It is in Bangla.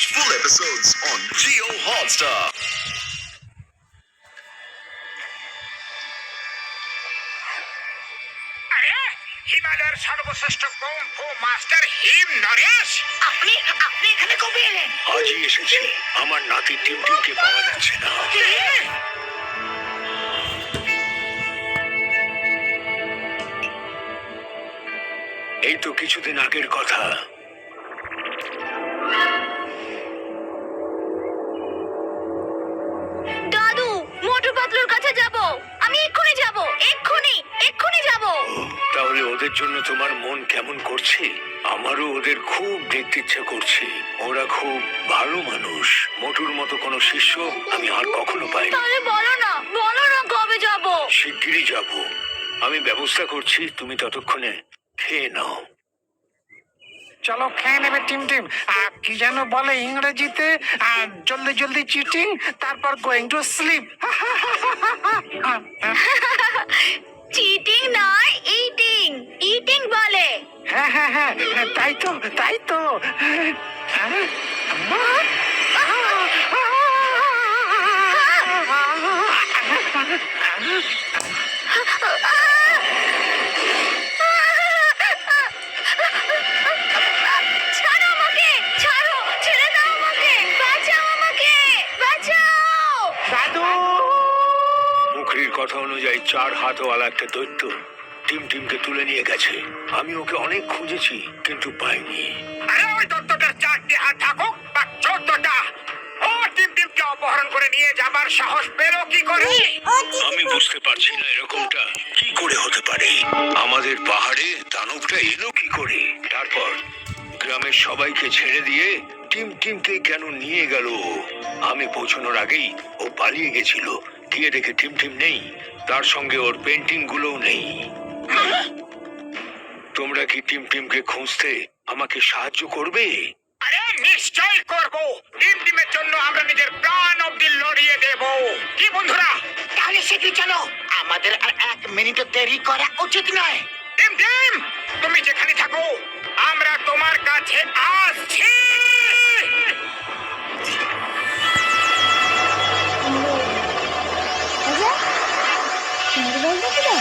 Watch full episodes on Geo Hotstar. হিমালয়ের সর্বশ্রেষ্ঠ মাস্টার হিম নরেশ! আপনি আপনি এখানে কবে এলেন? আজই এসেছি। আমার নাতি টিমটিমকে পাওয়া যাচ্ছে না। এই তো কিছুদিন আগের কথা। দাদু মোটর পাতলুর কাছে যাব। আমি এক্ষুনি যাব এক্ষুনি এক্ষুনি যাব। তাহলে ওদের জন্য তোমার মন কেমন করছে? আমারও ওদের খুব দেখতে ইচ্ছে করছে। ওরা খুব ভালো মানুষ। মোটুর মতো কোনো শিষ্য আমি আর কখনো পাইনি। তাহলে বলো না বলো না কবে যাব। শিগগিরই যাব। আমি ব্যবস্থা করছি তুমি ততক্ষণে খেয়ে নাও। চলো খেয়ে নেবে টিম টিম। আর কি যেন বলে ইংরেজিতে আর জলদি জলদি চিটিং তারপর গোয়িং টু স্লিপ চিটিং নয় ইটিং ইটিং বলে। হ্যাঁ হ্যাঁ হ্যাঁ তাই তো তাই তো। হ্যাঁ? মুখরির কথা অনুযায়ী চার হাতওয়ালা একটা দৈত্য টিম টিমকে তুলে নিয়ে গেছে। আমি ওকে অনেক খুঁজেছি কিন্তু পাইনি। আরে ওই দত্তটার চারটি হাত থাকুক বা চোদ্দটা ও টিম টিমকে অপহরণ করে নিয়ে যাবার সাহস পেল কি করে? আমি বুঝতে পারছি না এরকমটা কি করে হতে পারে। আমাদের পাহাড়ে দানবটা এলো কি করে? তারপর গ্রামের সবাইকে ছেড়ে দিয়ে টিম টিমকে কেন নিয়ে গেল? আমি পৌঁছানোর আগেই ও পালিয়ে গেছিল। গিয়ে দেখে টিম টিম নেই, তার সঙ্গে ওর পেন্টিং গুলোও নেই। তোমরা কি টিম খুঁজতে আমাকে সাহায্য করবে? আরে নিশ্চয় করব। জন্য আমরা নিজের প্রাণ লড়িয়ে দেব। কি বন্ধুরা? তাহলে সে কি চলো। আমাদের আর এক মিনিটও দেরি করা উচিত নয়। টিম টিম, তুমি যেখানে থাকো, আমরা তোমার কাছে আসছি। ne kadar?